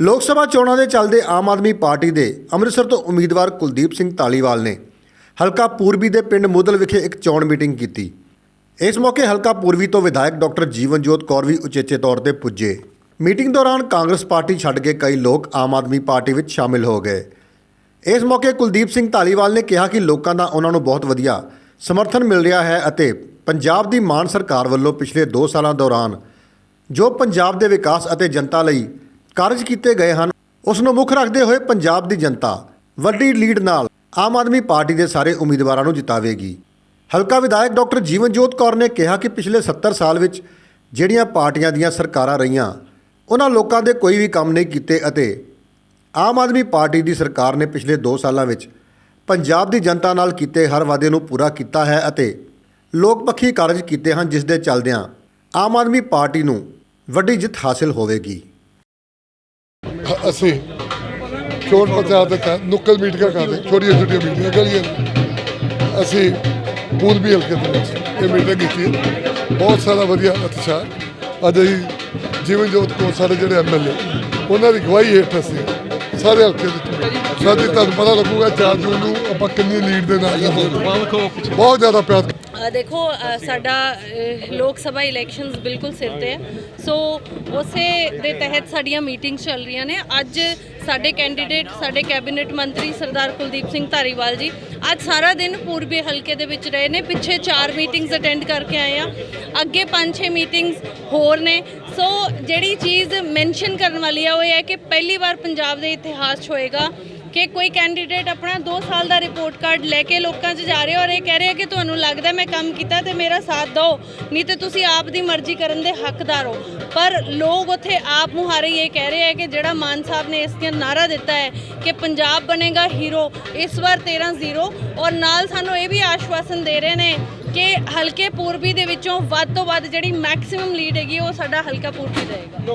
ਲੋਕ ਸਭਾ ਚੋਣਾਂ ਦੇ ਚੱਲਦੇ ਆਮ ਆਦਮੀ ਪਾਰਟੀ ਦੇ ਅੰਮ੍ਰਿਤਸਰ ਤੋਂ ਉਮੀਦਵਾਰ ਕੁਲਦੀਪ ਸਿੰਘ ਧਾਲੀਵਾਲ ਨੇ ਹਲਕਾ ਪੂਰਬੀ ਦੇ ਪਿੰਡ ਮੁਦਲ ਵਿਖੇ ਇੱਕ ਚੋਣ ਮੀਟਿੰਗ ਕੀਤੀ। ਇਸ ਮੌਕੇ ਹਲਕਾ ਪੂਰਬੀ ਤੋਂ ਵਿਧਾਇਕ ਡਾਕਟਰ ਜੀਵਨਜੋਤ ਕੌਰ ਵੀ ਉਚੇਚੇ ਤੌਰ ਤੇ ਪੁੱਜੇ। ਮੀਟਿੰਗ ਦੌਰਾਨ ਕਾਂਗਰਸ ਪਾਰਟੀ ਛੱਡ ਕੇ ਕਈ ਲੋਕ ਆਮ ਆਦਮੀ ਪਾਰਟੀ ਵਿੱਚ ਸ਼ਾਮਿਲ ਹੋ ਗਏ। ਇਸ ਮੌਕੇ ਕੁਲਦੀਪ ਸਿੰਘ ਧਾਲੀਵਾਲ ਨੇ ਕਿਹਾ ਕਿ ਲੋਕਾਂ ਦਾ ਉਹਨਾਂ ਨੂੰ ਬਹੁਤ ਵਧੀਆ ਸਮਰਥਨ ਮਿਲ ਰਿਹਾ ਹੈ ਅਤੇ ਪੰਜਾਬ ਦੀ ਮਾਨ ਸਰਕਾਰ ਵੱਲੋਂ ਪਿਛਲੇ 2 ਸਾਲਾਂ ਦੌਰਾਨ ਜੋ ਪੰਜਾਬ ਦੇ ਵਿਕਾਸ ਅਤੇ ਜਨਤਾ ਲਈ ਕਾਰਜ ਕੀਤੇ ਗਏ ਹਨ। ਉਸ ਨੂੰ ਮੁੱਖ ਰੱਖਦੇ ਹੋਏ ਪੰਜਾਬ ਦੀ ਜਨਤਾ ਵੱਡੀ ਲੀਡ ਨਾਲ ਆਮ ਆਦਮੀ ਪਾਰਟੀ ਦੇ ਸਾਰੇ ਉਮੀਦਵਾਰਾਂ ਨੂੰ ਜਿਤਾਵੇਗੀ। ਹਲਕਾ ਵਿਧਾਇਕ ਡਾਕਟਰ ਜੀਵਨਜੋਤ ਕੌਰ ਨੇ ਕਿਹਾ ਕਿ ਪਿਛਲੇ 70 ਸਾਲ ਵਿੱਚ ਜਿਹੜੀਆਂ ਪਾਰਟੀਆਂ ਦੀਆਂ ਸਰਕਾਰਾਂ ਰਹੀਆਂ, ਉਹਨਾਂ ਲੋਕਾਂ ਦੇ ਕੋਈ ਵੀ ਕੰਮ ਨਹੀਂ ਕੀਤੇ ਅਤੇ ਆਮ ਆਦਮੀ ਪਾਰਟੀ ਦੀ ਸਰਕਾਰ ਨੇ ਪਿਛਲੇ 2 ਸਾਲਾਂ ਵਿੱਚ ਪੰਜਾਬ ਦੀ ਜਨਤਾ ਨਾਲ ਕੀਤੇ ਹਰ ਵਾਅਦੇ ਨੂੰ ਪੂਰਾ ਕੀਤਾ ਹੈ ਅਤੇ ਲੋਕ ਪੱਖੀ ਕਾਰਜ ਕੀਤੇ ਹਨ, ਜਿਸ ਦੇ ਚੱਲਦਿਆਂ ਆਮ ਆਦਮੀ ਪਾਰਟੀ ਨੂੰ ਵੱਡੀ ਜਿੱਤ ਹਾਸਲ ਹੋਵੇਗੀ। ਅਸੀਂ ਚੋਣ ਪ੍ਰਚਾਰ ਦੇ ਤਹਿਤ ਨੁੱਕਲ ਮੀਟਿੰਗਾਂ ਕਰਦੇ, ਛੋਟੀਆਂ ਛੋਟੀਆਂ ਮੀਟਿੰਗਾਂ ਗਲੀਆਂ ਅਸੀਂ ਪੂਰਬੀ ਹਲਕੇ ਦੇ ਵਿੱਚ ਇਹ ਮੀਟਿੰਗ ਕੀਤੀ ਬਹੁਤ ਸਾਰਾ ਵਧੀਆ ਉਤਸ਼ਾਹ ਅੱਜ ਅਸੀਂ ਜੀਵਨ ਜੋਤ ਕੋ ਸਾਡੇ ਜਿਹੜੇ ਐਮਐਲਏ ਉਹਨਾਂ ਦੀ ਗਵਾਹੀ ਹੇਠ ਅਸੀਂ ਸਾਰੇ ਹਲਕੇ ਦੇ ਸਾਡੀ ਤੁਹਾਨੂੰ ਪਤਾ ਲੱਗੂਗਾ 4 ਜੂਨ ਨੂੰ ਆਪਾਂ ਕਿੰਨੀ ਲੀਡ ਦੇ ਨਾਲ ਜਿੱਤਾਂਗੇ। ਬਹੁਤ ਜ਼ਿਆਦਾ ਪਿਆਰ। ਦੇਖੋ ਸਾਡਾ ਲੋਕ ਸਭਾ ਇਲੈਕਸ਼ਨਸ ਬਿਲਕੁਲ ਸਿਰ ਤੇ ਹੈ। ਸੋ ਉਸੇ ਦੇ ਤਹਿਤ ਸਾਡੀਆਂ ਮੀਟਿੰਗਸ ਚੱਲ ਰਹੀਆਂ ਨੇ। ਅੱਜ ਸਾਡੇ ਕੈਂਡੀਡੇਟ ਸਾਡੇ ਕੈਬਨਿਟ ਮੰਤਰੀ ਸਰਦਾਰ ਕੁਲਦੀਪ ਸਿੰਘ ਧਾਰੀਵਾਲ ਜੀ, ਅੱਜ ਸਾਰਾ ਦਿਨ ਪੂਰਬੀ ਹਲਕੇ ਦੇ ਵਿੱਚ ਰਹੇ ਨੇ। ਪਿੱਛੇ 4 ਮੀਟਿੰਗਸ ਅਟੈਂਡ ਕਰਕੇ ਆਏ ਆ। ਅੱਗੇ 5-6 ਮੀਟਿੰਗਸ ਹੋਰ ਨੇ। ਸੋ ਜਿਹੜੀ ਚੀਜ਼ ਮੈਂਸ਼ਨ ਕਰਨ ਵਾਲੀ ਆ, ਉਹ ਇਹ ਹੈ ਕਿ ਪਹਿਲੀ ਵਾਰ ਪੰਜਾਬ ਦੇ ਇਤਿਹਾਸ 'ਚ ਹੋਏਗਾ। ਕਿ ਕੋਈ ਕੈਂਡੀਡੇਟ ਆਪਣਾ 2 ਸਾਲ ਦਾ ਰਿਪੋਰਟ ਕਾਰਡ ਲੈ ਕੇ ਲੋਕਾਂ 'ਚ ਜਾ ਰਿਹਾ ਔਰ ਇਹ ਕਹਿ ਰਿਹਾ ਕਿ ਤੁਹਾਨੂੰ ਲੱਗਦਾ ਮੈਂ ਕੰਮ ਕੀਤਾ ਤੇ ਮੇਰਾ ਸਾਥ ਦਿਓ, ਨਹੀਂ ਤੇ ਤੁਸੀਂ ਆਪ ਦੀ ਮਰਜ਼ੀ ਕਰਨ ਦੇ ਹੱਕਦਾਰ ਹੋ। ਪਰ ਲੋਕ ਉੱਥੇ ਆਪ ਮੁਹਾਰੇ ਇਹ ਕਹਿ ਰਹੇ ਹੈ ਕਿ ਜਿਹੜਾ ਮਾਨ ਸਾਹਿਬ ਨੇ ਇਸ ਦੀਆਂ ਨਾਰਾ ਦਿੱਤਾ ਹੈ ਕਿ ਪੰਜਾਬ ਬਣੇਗਾ ਹੀਰੋ, ਇਸ ਵਾਰ 13-0 ਔਰ ਨਾਲ ਸਾਨੂੰ ਇਹ ਵੀ ਆਸ਼ਵਾਸਨ ਦੇ ਰਹੇ ਨੇ ਕਿ ਹਲਕੇ ਪੂਰਬੀ ਦੇ ਵਿੱਚੋਂ ਵੱਧ ਤੋਂ ਵੱਧ ਜਿਹੜੀ ਮੈਕਸਿਮਮ ਲੀਡ ਹੈਗੀ ਉਹ ਸਾਡਾ ਹਲਕਾ ਪੂਰਬੀ ਰਹੇਗਾ।